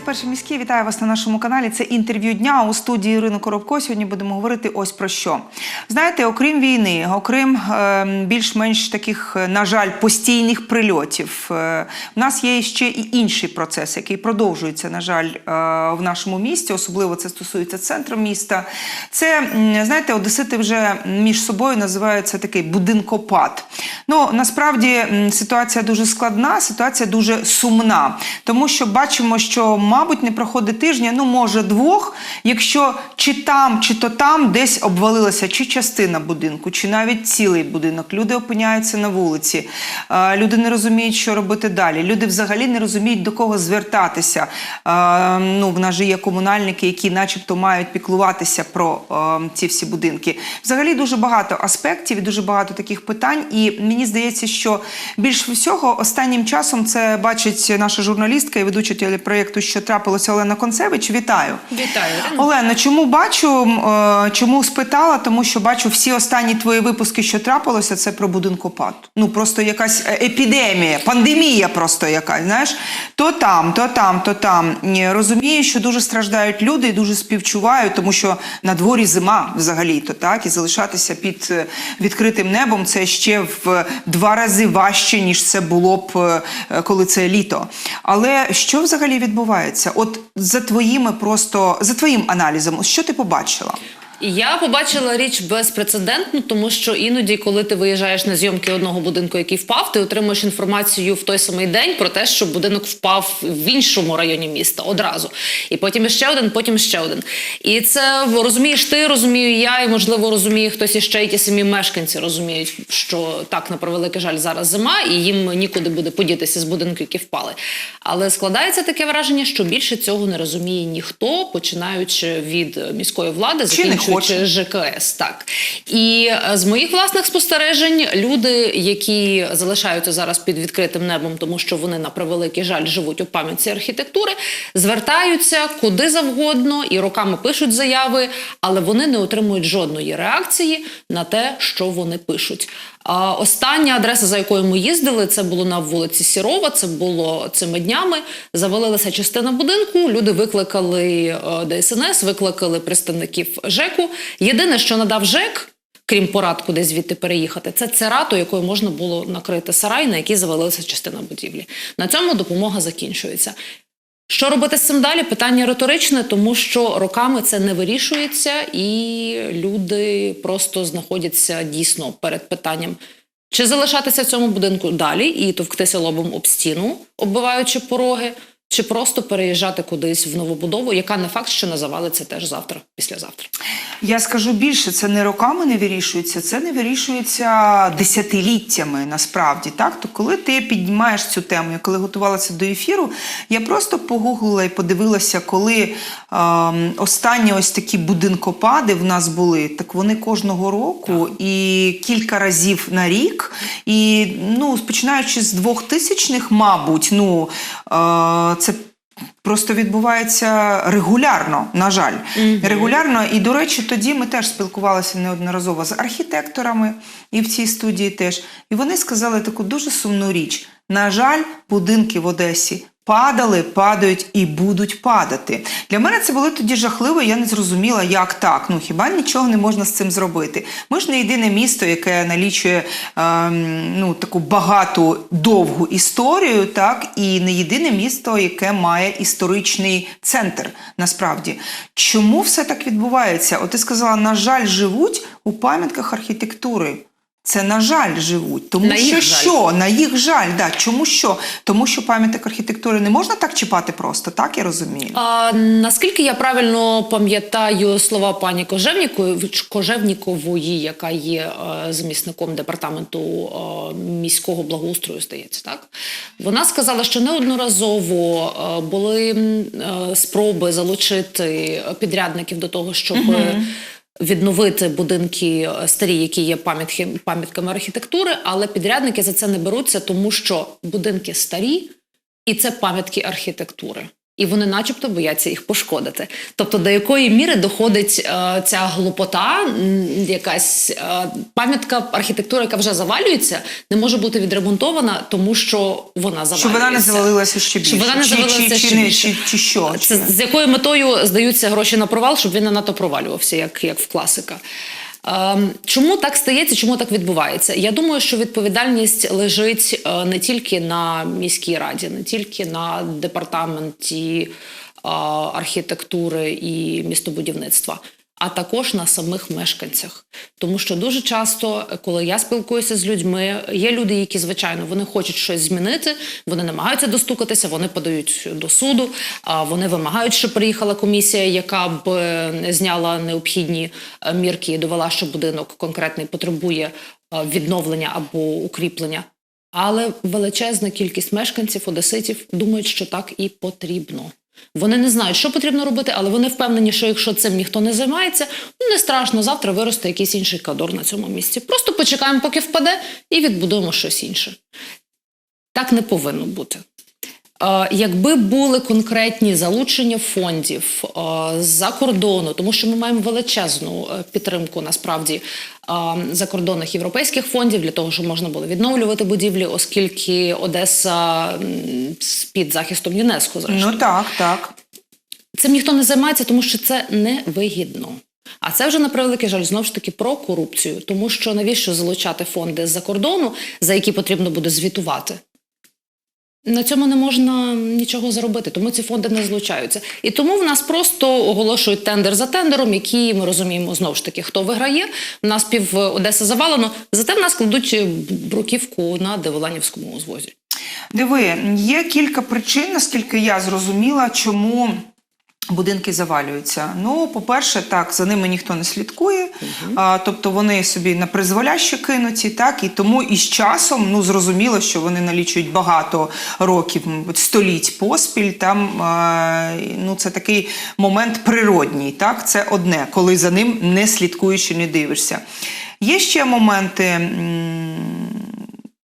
перший міський. Вітаю вас на нашому каналі. Це інтерв'ю дня у студії Ірини Коробко. Сьогодні будемо говорити ось про що. Знаєте, окрім війни, окрім е, більш-менш таких, е, на жаль, постійних прильотів, е, в нас є ще і інший процес, який продовжується, на жаль, е, в нашому місті. Особливо це стосується центру міста. Це знаєте, одесити вже між собою називають це такий будинкопад. Ну насправді ситуація дуже складна, ситуація дуже сумна, тому що бачимо, що, мабуть, не проходить тижня, ну може двох, якщо чи там, чи то там десь обвалилася чи частина будинку, чи навіть цілий будинок. Люди опиняються на вулиці, люди не розуміють, що робити далі. Люди взагалі не розуміють, до кого звертатися. Ну, в нас же є комунальники, які, начебто, мають піклуватися про ці всі будинки. Взагалі дуже багато аспектів і дуже багато таких питань. І мені здається, що більш всього останнім часом це бачить наша журналістка і ведуча телепроєкту, що трапилося Олена Концевич. Вітаю. Вітаю. Олено, чому бачу, е, чому спитала? Тому що бачу всі останні твої випуски, що трапилося, це про будинкопад. Ну просто якась е, епідемія, пандемія просто якась. Знаєш, то там, то там, то там. Розумію, що дуже страждають люди і дуже співчувають, тому що на дворі зима взагалі то так, і залишатися під е, відкритим небом це ще в два рази важче, ніж це було б коли це літо. Але що взагалі відбувається? От за твоїми просто за твоїм аналізом, що ти побачила? Я побачила річ безпрецедентну, тому що іноді, коли ти виїжджаєш на зйомки одного будинку, який впав, ти отримуєш інформацію в той самий день про те, що будинок впав в іншому районі міста одразу. І потім ще один, потім ще один. І це розумієш ти, розумію я, і можливо розуміє хтось іще, і ті самі мешканці розуміють, що так на превеликий жаль зараз зима, і їм нікуди буде подітися з будинку, які впали. Але складається таке враження, що більше цього не розуміє ніхто, починаючи від міської влади, Чи закінчуючи хоче. ЖКС. Так і е, з моїх власних спостережень, люди, які залишаються зараз під відкритим небом, тому що вони на превеликий жаль живуть у пам'ятці архітектури, звертаються куди завгодно і роками пишуть заяви, але вони не отримують жодної реакції на те, що вони пишуть. Остання адреса, за якою ми їздили, це було на вулиці Сірова. Це було цими днями. Завалилася частина будинку. Люди викликали е, ДСНС, викликали представників ЖЕКу. Єдине, що надав ЖЕК. Крім порад, куди звідти переїхати, це церату, якою можна було накрити сарай, на який завалилася частина будівлі. На цьому допомога закінчується. Що робити з цим далі? Питання риторичне, тому що роками це не вирішується, і люди просто знаходяться дійсно перед питанням. Чи залишатися в цьому будинку далі і товктися лобом об стіну, оббиваючи пороги, чи просто переїжджати кудись в новобудову, яка не факт, що не завалиться теж завтра, післязавтра. Я скажу більше, це не роками не вирішується, це не вирішується десятиліттями насправді. Так, то коли ти піднімаєш цю тему, я коли готувалася до ефіру, я просто погуглила і подивилася, коли ем, останні ось такі будинкопади в нас були, так вони кожного року і кілька разів на рік. І ну, починаючи з 2000-х, мабуть, ну е, це просто відбувається регулярно, на жаль. Регулярно. І, до речі, тоді ми теж спілкувалися неодноразово з архітекторами і в цій студії теж. І вони сказали таку дуже сумну річ. На жаль, будинки в Одесі. Падали, падають і будуть падати. Для мене це було тоді жахливо. Я не зрозуміла, як так. Ну хіба нічого не можна з цим зробити? Ми ж не єдине місто, яке налічує ем, ну таку багату довгу історію, так і не єдине місто, яке має історичний центр. Насправді, чому все так відбувається? От ти сказала, на жаль, живуть у пам'ятках архітектури. Це на жаль живуть, тому На що їх жаль. що на їх жаль, да чому що? Тому що пам'ятник архітектури не можна так чіпати просто, так я розумію. А, наскільки я правильно пам'ятаю слова пані Кожевнікової, Кожевнікової, яка є е, замісником департаменту е, міського благоустрою, здається, так вона сказала, що неодноразово е, були е, спроби залучити підрядників до того, щоб. е, Відновити будинки е, старі, які є пам'ятки, пам'ятками архітектури, але підрядники за це не беруться, тому що будинки старі, і це пам'ятки архітектури. І вони, начебто, бояться їх пошкодити. Тобто, до якої міри доходить е, ця глупота, якась е, пам'ятка архітектури, яка вже завалюється, не може бути відремонтована, тому що вона завалюється. Щоб вона не завалилася ще більше. Щоб вона не завалилася чи, ще чи, не- більше. чи, чи що? Це з якою метою здаються гроші на провал, щоб він не надто провалювався, як, як в класика. Ем, чому так стається, чому так відбувається? Я думаю, що відповідальність лежить е, не тільки на міській раді, не тільки на департаменті е, архітектури і містобудівництва, а також на самих мешканцях. Тому що дуже часто, коли я спілкуюся з людьми, є люди, які звичайно вони хочуть щось змінити, вони намагаються достукатися, вони подають до суду, вони вимагають, щоб приїхала комісія, яка б е, зняла необхідні е, мірки і довела, що будинок конкретний потребує е, відновлення або укріплення. Але величезна кількість мешканців, одеситів думають, що так і потрібно. Вони не знають, що потрібно робити, але вони впевнені, що якщо цим ніхто не займається, ну не страшно, завтра виросте якийсь інший кадор на цьому місці. Просто почекаємо, поки впаде, і відбудуємо щось інше. Так не повинно бути. Якби були конкретні залучення фондів з-за кордону, тому що ми маємо величезну е, підтримку насправді закордонних європейських фондів для того, щоб можна було відновлювати будівлі, оскільки Одеса під захистом ЮНЕСКО зрештою. Ну так, так. Цим ніхто не займається, тому що це невигідно. А це вже на превеликий жаль знову ж таки про корупцію, тому що навіщо залучати фонди з-за кордону, за які потрібно буде звітувати? На цьому не можна нічого заробити, тому ці фонди не злучаються. І тому в нас просто оголошують тендер за тендером, який ми розуміємо знову ж таки, хто виграє. У нас пів Одеси завалено, зате в нас кладуть бруківку на Деволанівському узвозі. Диви, є кілька причин, наскільки я зрозуміла, чому. Будинки завалюються. Ну, по-перше, так, за ними ніхто не слідкує, а, тобто вони собі на призволяще кинуті, так, і тому із часом ну, зрозуміло, що вони налічують багато років, століть поспіль. Там а, ну, це такий момент природній, так, це одне, коли за ним не слідкуєш і не дивишся. Є ще моменти.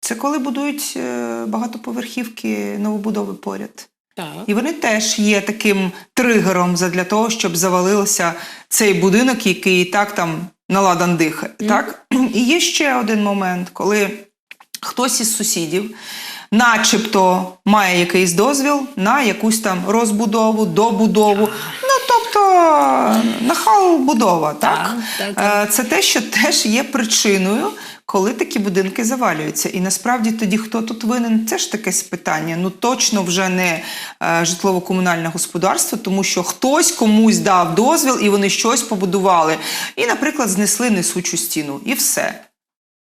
Це коли будують е, багатоповерхівки новобудови поряд. Так. І вони теж є таким тригером для того, щоб завалився цей будинок, який і так там наладан дихає. Так? І є ще один момент, коли хтось із сусідів, начебто, має якийсь дозвіл на якусь там розбудову, добудову. Нахал будова, так? Так. Е, Це те, що теж є причиною, коли такі будинки завалюються. І насправді тоді хто тут винен? Це ж таке питання. Ну точно вже не е, житлово-комунальне господарство, тому що хтось комусь дав дозвіл і вони щось побудували. І, наприклад, знесли несучу стіну, і все.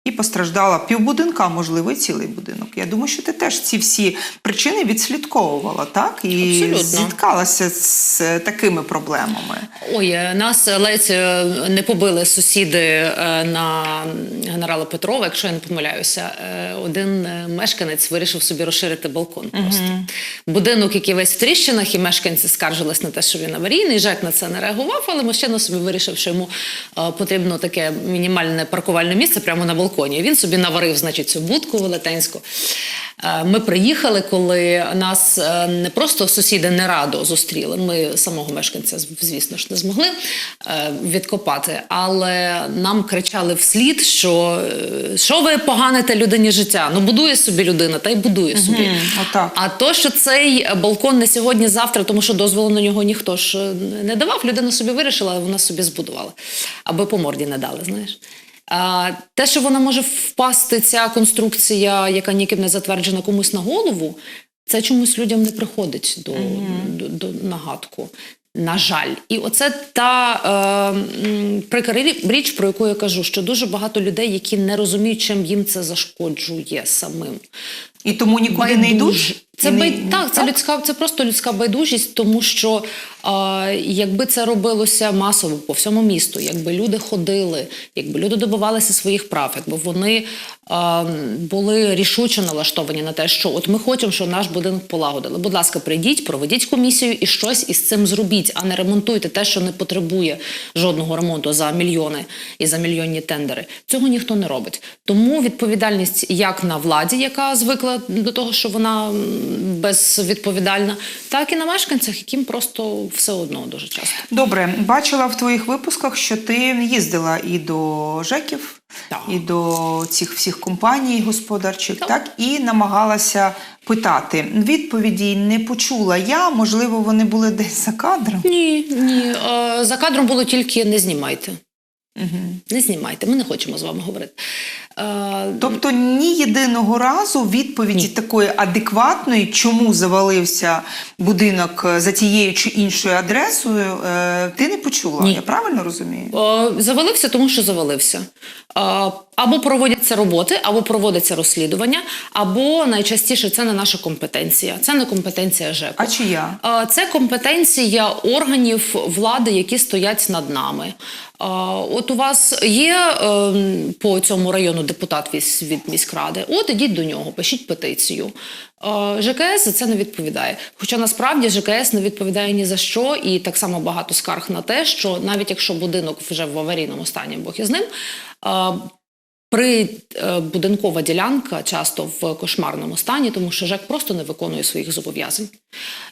І постраждала півбудинка, а можливо, і цілий будинок. Я думаю, що ти теж ці всі причини відслідковувала, так? І Абсолютно. зіткалася з такими проблемами. Ой, е, нас е, ледь е, не побили сусіди на генерала Петрова, якщо я не помиляюся. Один мешканець вирішив собі розширити балкон. Просто будинок, який весь в тріщинах, і мешканці скаржились на те, що він аварійний. Жек на це не реагував, але мужчина собі вирішив, що йому потрібно таке мінімальне паркувальне місце прямо на балконі. І Він собі наварив, значить, цю будку велетенську. Е, Ми приїхали, коли нас е, не просто сусіди не радо зустріли. Ми самого мешканця, звісно ж, не змогли е, відкопати, але нам кричали вслід, що що ви поганите людині життя? Ну будує собі людина, та й будує собі. отак. А то, що цей балкон не сьогодні-завтра, тому що дозволу на нього ніхто ж не давав, людина собі вирішила, а вона собі збудувала. Аби по морді не дали, знаєш. Те, що вона може впасти, ця конструкція, яка ніким не затверджена комусь на голову, це чомусь людям не приходить до, до, до нагадку. На жаль, і оце та е, м, прикра річ, про яку я кажу, що дуже багато людей, які не розуміють, чим їм це зашкоджує самим. І тому нікуди не йдуть. Це І не- так, це людська, це просто людська байдужість, тому що якби це робилося масово по всьому місту, якби люди ходили, якби люди добивалися своїх прав, якби вони були рішуче налаштовані на те, що от ми хочемо, щоб наш будинок полагодили. Будь ласка, прийдіть, проведіть комісію і щось із цим зробіть, а не ремонтуйте те, що не потребує жодного ремонту за мільйони і за мільйонні тендери. Цього ніхто не робить. Тому відповідальність як на владі, яка звикла до того, що вона безвідповідальна, так і на мешканцях, яким просто все одно дуже часто. Добре, бачила в твоїх випусках, що ти їздила і до ЖЕКів, Так. і до цих всіх компаній господарчих, так. Так. і намагалася питати. Відповіді не почула я, можливо, вони були десь за кадром. Ні, ні. За кадром було тільки не знімайте. Не знімайте, ми не хочемо з вами говорити. Е, Тобто ні єдиного разу відповіді такої адекватної, чому завалився будинок за тією чи іншою адресою, е, ти не почула. Ні. Я правильно розумію? Е, Завалився, тому що завалився. Або проводяться роботи, або проводиться розслідування, або найчастіше це не наша компетенція. Це не компетенція ЖЕКу. А чия? Це компетенція органів влади, які стоять над нами. От у вас є ем, по цьому району депутат від, міськради. От ідіть до нього, пишіть петицію. ЖКС за це не відповідає. Хоча насправді ЖКС не відповідає ні за що, і так само багато скарг на те, що навіть якщо будинок вже в аварійному стані, Бог із ним. Е, при е, ділянка часто в кошмарному стані, тому що ЖЕК просто не виконує своїх зобов'язань.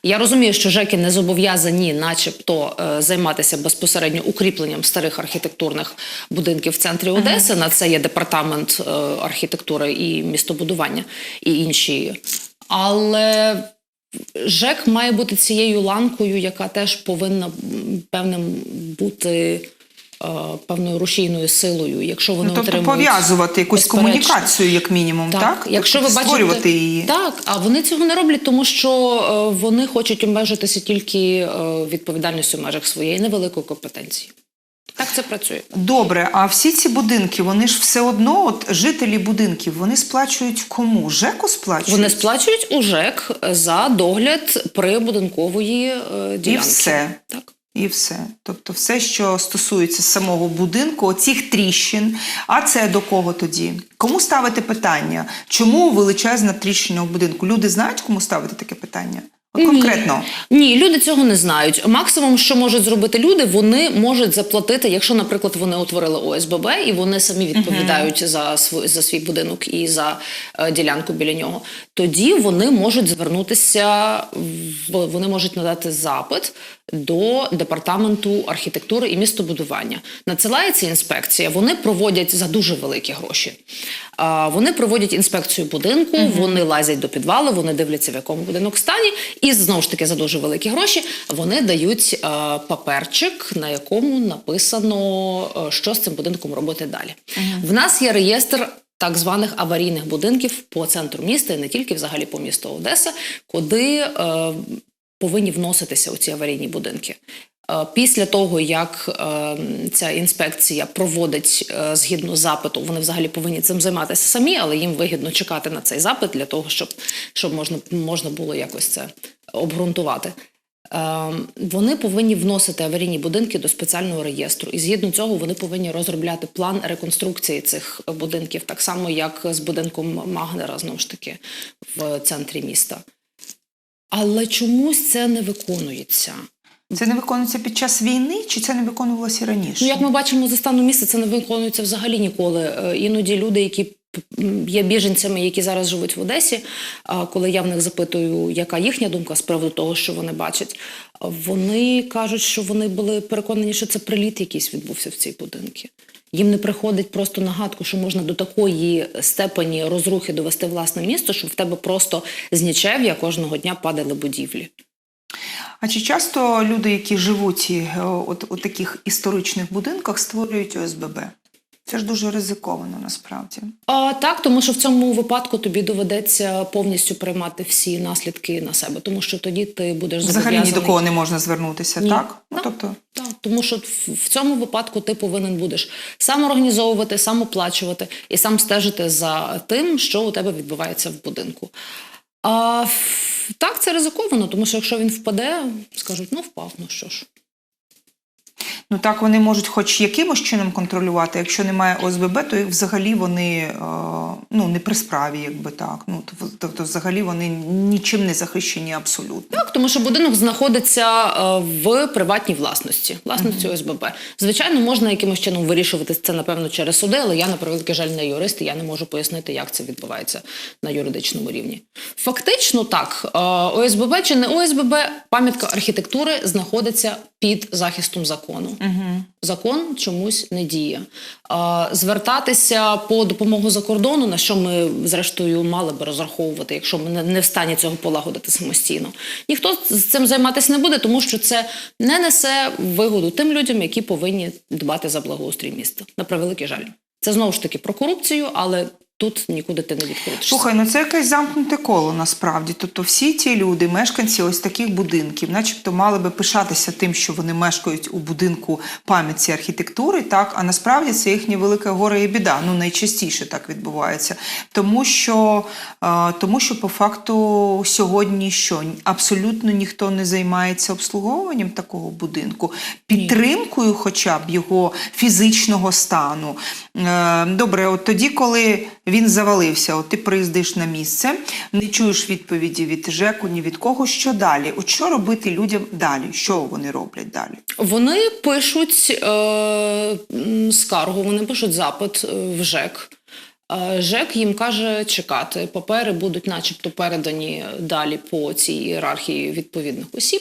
Я розумію, що ЖЕКи не зобов'язані, начебто, е, займатися безпосередньо укріпленням старих архітектурних будинків в центрі Одеси. На це є департамент е, архітектури і містобудування і інші. Але ЖЕК має бути цією ланкою, яка теж повинна певним бути. Е, Певною рушійною силою, якщо вони Ну, тобто отримують пов'язувати якусь безперечно. комунікацію, як мінімум, так? Якщо ви бачите, створювати її. так, а вони цього не роблять, тому що е, вони хочуть обмежитися тільки е, відповідальністю в межах своєї невеликої компетенції. Так це працює. Добре, а всі ці будинки, вони ж все одно, от жителі будинків, вони сплачують кому? ЖЕКу сплачують? Вони сплачують у ЖЕК за догляд прибудинкової е, ділянки. все. Так. І все. Тобто, все, що стосується самого будинку, оцих тріщин. А це до кого тоді? Кому ставити питання? Чому величезна тріщина у будинку? Люди знають, кому ставити таке питання? От конкретно. Ні, люди цього не знають. Максимум, що можуть зробити люди, вони можуть заплатити, якщо, наприклад, вони утворили ОСББ і вони самі відповідають за свій, за свій будинок і за е, ділянку біля нього. Тоді вони можуть звернутися, вони можуть надати запит до департаменту архітектури і містобудування. Надсилається інспекція. Вони проводять за дуже великі гроші. Вони проводять інспекцію будинку, вони лазять до підвалу, вони дивляться, в якому будинок стані, і знову ж таки за дуже великі гроші вони дають паперчик, на якому написано, що з цим будинком робити далі. В нас є реєстр. Так званих аварійних будинків по центру міста і не тільки взагалі по місту Одеса, куди е, повинні вноситися у ці аварійні будинки. Е, Після того, як е, ця інспекція проводить е, згідно запиту, вони взагалі повинні цим займатися самі, але їм вигідно чекати на цей запит для того, щоб, щоб можна, можна було якось це обґрунтувати. Вони повинні вносити аварійні будинки до спеціального реєстру, і згідно цього вони повинні розробляти план реконструкції цих будинків, так само як з будинком Магнера, знову ж таки, в центрі міста. Але чомусь це не виконується. Це не виконується під час війни, чи це не виконувалося раніше? Ну, як ми бачимо за стану місця, це не виконується взагалі ніколи. Е, Іноді люди, які є біженцями, які зараз живуть в Одесі, коли я в них запитую, яка їхня думка з приводу того, що вони бачать, вони кажуть, що вони були переконані, що це приліт якийсь відбувся в ці будинки. Їм не приходить просто нагадку, що можна до такої степені розрухи довести власне місто, щоб в тебе просто з нічев'я кожного дня падали будівлі. А чи часто люди, які живуть е, от, у таких історичних будинках, створюють ОСББ? Це ж дуже ризиковано насправді. А, так, тому що в цьому випадку тобі доведеться повністю приймати всі наслідки на себе, тому що тоді ти будеш Взагалі ні до кого не можна звернутися, Ні. так? Ну, Так. Тобто, Так, тому що в, в цьому випадку ти повинен будеш сам організовувати, сам оплачувати і сам стежити за тим, що у тебе відбувається в будинку. А, так, це ризиковано, тому що якщо він впаде, скажуть, ну впав, ну що ж. Ну так вони можуть хоч якимось чином контролювати. Якщо немає ОСББ, то взагалі вони е, ну, не при справі, якби так. Ну, тобто- взагалі вони нічим не захищені абсолютно. Так, тому що будинок знаходиться е, в приватній власності, власності ОСББ. Звичайно, можна якимось чином вирішувати це, напевно, через суди, але я, на превеликий жаль, не юрист, і я не можу пояснити, як це відбувається на юридичному рівні. Фактично, так, е, ОСББ чи не ОСББ, пам'ятка архітектури знаходиться під захистом закону. Закон чомусь не діє. Е, Звертатися по допомогу за кордону, на що ми, зрештою, мали би розраховувати, якщо ми не в стані цього полагодити самостійно. Ніхто з цим займатися не буде, тому що це не несе вигоду тим людям, які повинні дбати за благоустрій міста. На превеликий жаль. Це знову ж таки про корупцію, але тут нікуди ти не відкрутишся. Слухай, ну це якесь замкнуте коло насправді. Тобто всі ті люди, мешканці ось таких будинків, начебто мали би пишатися тим, що вони мешкають у будинку пам'ятці архітектури, так, а насправді це їхнє велике горе і біда. Ну, найчастіше так відбувається. Тому що, е, тому що по факту сьогодні що абсолютно ніхто не займається обслуговуванням такого будинку, підтримкою, хоча б його фізичного стану. Е, Добре, от тоді, коли він завалився, от ти приїздиш на місце, не чуєш відповіді від ЖЕКу, ні від кого. Що далі? От що робити людям далі? Що вони роблять далі? Вони пишуть е, скаргу, вони пишуть запит е, в ЖЕК. Е, ЖЕК їм каже чекати. Папери будуть, начебто, передані далі по цій ієрархії відповідних осіб,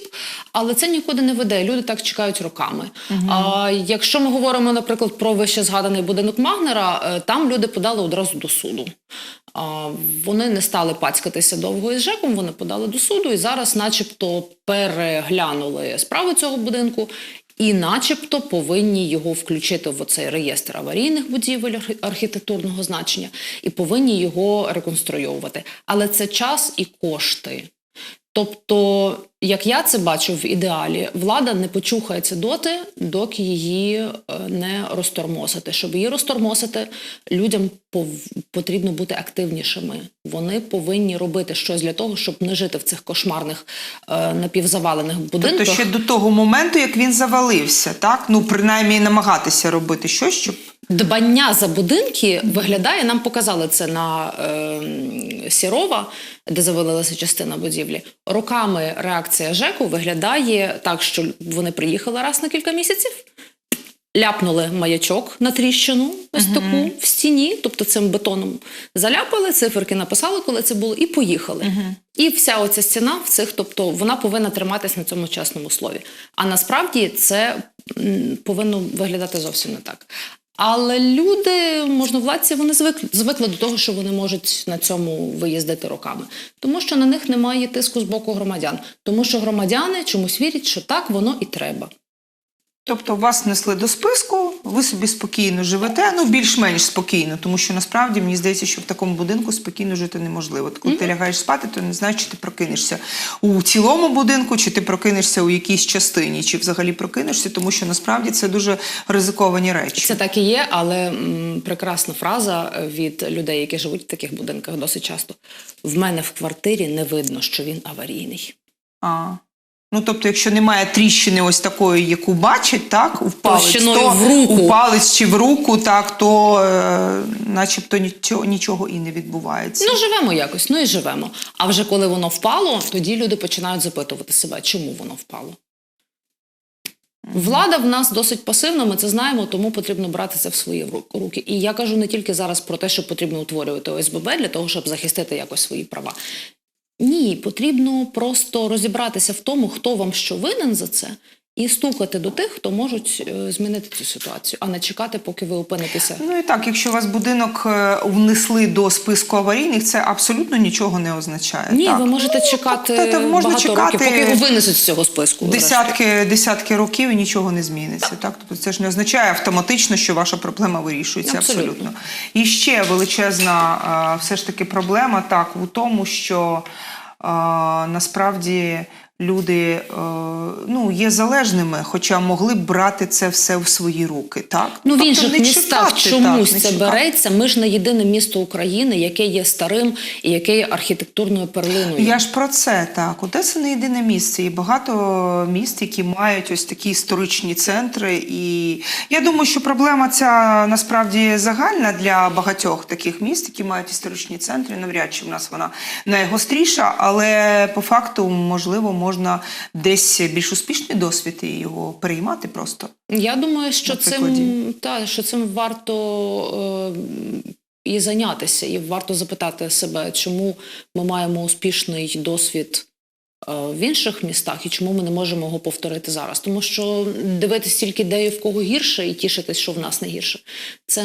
але це нікуди не веде. Люди так чекають роками. А якщо ми говоримо, наприклад, про вище згаданий будинок Магнера, е, там люди подали одразу до суду. А, Вони не стали пацькатися довго із ЖЕКом, вони подали до суду і зараз, начебто, переглянули справу цього будинку. І, начебто, повинні його включити в цей реєстр аварійних будівель архітектурного значення і повинні його реконструйовувати. Але це час і кошти. Тобто, як я це бачу в ідеалі, влада не почухається доти, доки її е, не розтормосити. Щоб її розтормосити, людям потрібно бути активнішими. Вони повинні робити щось для того, щоб не жити в цих кошмарних е, напівзавалених будинках. Тобто ще до того моменту, як він завалився, так? Ну, принаймні намагатися робити щось, щоб Дбання за будинки виглядає, нам показали це на е, Сірова, де завалилася частина будівлі. Роками реакція ЖЕКу виглядає так, що вони приїхали раз на кілька місяців, ляпнули маячок на тріщину, ось таку в стіні, тобто цим бетоном заляпали, циферки написали, коли це було, і поїхали. І вся оця стіна в цих, тобто вона повинна триматись на цьому чесному слові. А насправді це повинно виглядати зовсім не так. Але люди, можновладці, вони звикли, звикли до того, що вони можуть на цьому виїздити роками, тому що на них немає тиску з боку громадян, тому що громадяни чомусь вірять, що так воно і треба. Тобто вас внесли до списку, ви собі спокійно живете, ну більш-менш спокійно, тому що насправді мені здається, що в такому будинку спокійно жити неможливо. От Коли ти лягаєш спати, то не знаєш, чи ти прокинешся у цілому будинку, чи ти прокинешся у якійсь частині, чи взагалі прокинешся, тому що насправді це дуже ризиковані речі. Це так і є, але м, прекрасна фраза від людей, які живуть в таких будинках досить часто. В мене в квартирі не видно, що він аварійний. А. Ну, тобто, якщо немає тріщини ось такої, яку бачать, так, в палець, то в руку. у палець чи в руку, так, то е, начебто нічого, нічого і не відбувається. Ну, живемо якось, ну і живемо. А вже коли воно впало, тоді люди починають запитувати себе, чому воно впало. Влада в нас досить пасивна, ми це знаємо, тому потрібно брати це в свої ру- руки. І я кажу не тільки зараз про те, що потрібно утворювати ОСББ для того, щоб захистити якось свої права. Ні, потрібно просто розібратися в тому, хто вам що винен за це, і стукати до тих, хто можуть е, змінити цю ситуацію, а не чекати, поки ви опинитеся. Ну і так, якщо вас будинок е, внесли до списку аварійних, це абсолютно нічого не означає. Ні, так. ви можете чекати тобто можна багато чекати років, поки його винесуть з цього списку. врешті. Десятки, десятки років і нічого не зміниться. Так, тобто це ж не означає автоматично, що ваша проблема вирішується Абсолютно. абсолютно. І ще величезна все ж таки проблема так у тому, що насправді люди е, ну, є залежними, хоча могли б брати це все в свої руки. Так? Ну, в Тобто інших не містах чомусь так, це береться. Ми ж не єдине місто України, яке є старим і яке є архітектурною перлиною. Я ж про це так. Одеса не єдине місце. Є багато міст, які мають ось такі історичні центри. І я думаю, що проблема ця насправді загальна для багатьох таких міст, які мають історичні центри. Навряд чи в нас вона найгостріша, але по факту, можливо, можна десь більш успішний досвід і його переймати просто. Я думаю, що цим, та, що цим варто е, і зайнятися, і варто запитати себе, чому ми маємо успішний досвід в інших містах і чому ми не можемо його повторити зараз. Тому що дивитись тільки де і в кого гірше, і тішитись, що в нас не гірше, це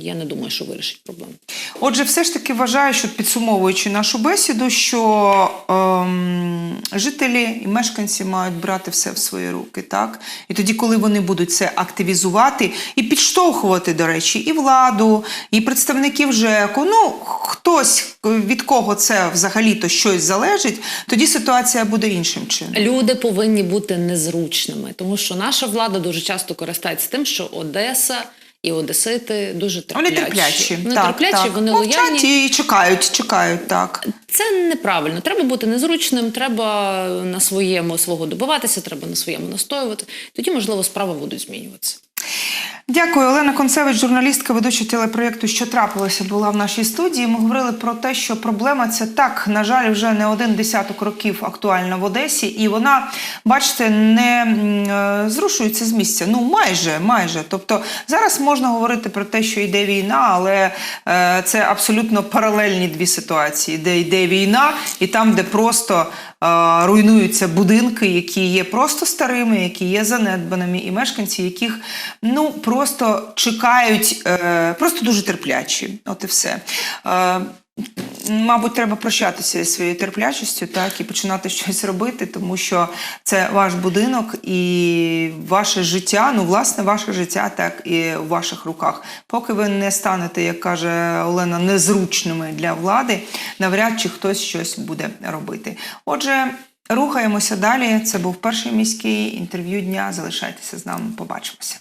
я не думаю, що вирішить проблему. Отже, все ж таки вважаю, що підсумовуючи нашу бесіду, що ем, жителі і мешканці мають брати все в свої руки, так? І тоді, коли вони будуть це активізувати і підштовхувати, до речі, і владу, і представників ЖЕКу, ну хтось від кого це взагалі-то щось залежить, тоді ситуація буде іншим чином. Люди повинні бути незручними, тому що наша влада дуже часто користується тим, що Одеса і Одесити дуже терплячі. Вони терплячі, Вони так, терплячі, так. вони Мовчать лояльні. і чекають, чекають, так. Це неправильно. Треба бути незручним, треба на своєму свого добиватися, треба на своєму настоювати. Тоді, можливо, справи будуть змінюватися. Дякую, Олена Концевич, журналістка, ведуча телепроєкту Що трапилося, була в нашій студії. Ми говорили про те, що проблема ця так, на жаль, вже не один десяток років актуальна в Одесі, і вона, бачите, не е, зрушується з місця. Ну, майже, майже. Тобто зараз можна говорити про те, що йде війна, але е, це абсолютно паралельні дві ситуації, де йде війна, і там, де просто руйнуються будинки, які є просто старими, які є занедбаними, і мешканці, яких ну просто чекають, е, просто дуже терплячі. От і все. Мабуть, треба прощатися зі своєю терплячістю, так і починати щось робити, тому що це ваш будинок і ваше життя, ну власне, ваше життя, так і в ваших руках. Поки ви не станете, як каже Олена, незручними для влади, навряд чи хтось щось буде робити. Отже, рухаємося далі. Це був перший міський інтерв'ю дня. Залишайтеся з нами. Побачимося.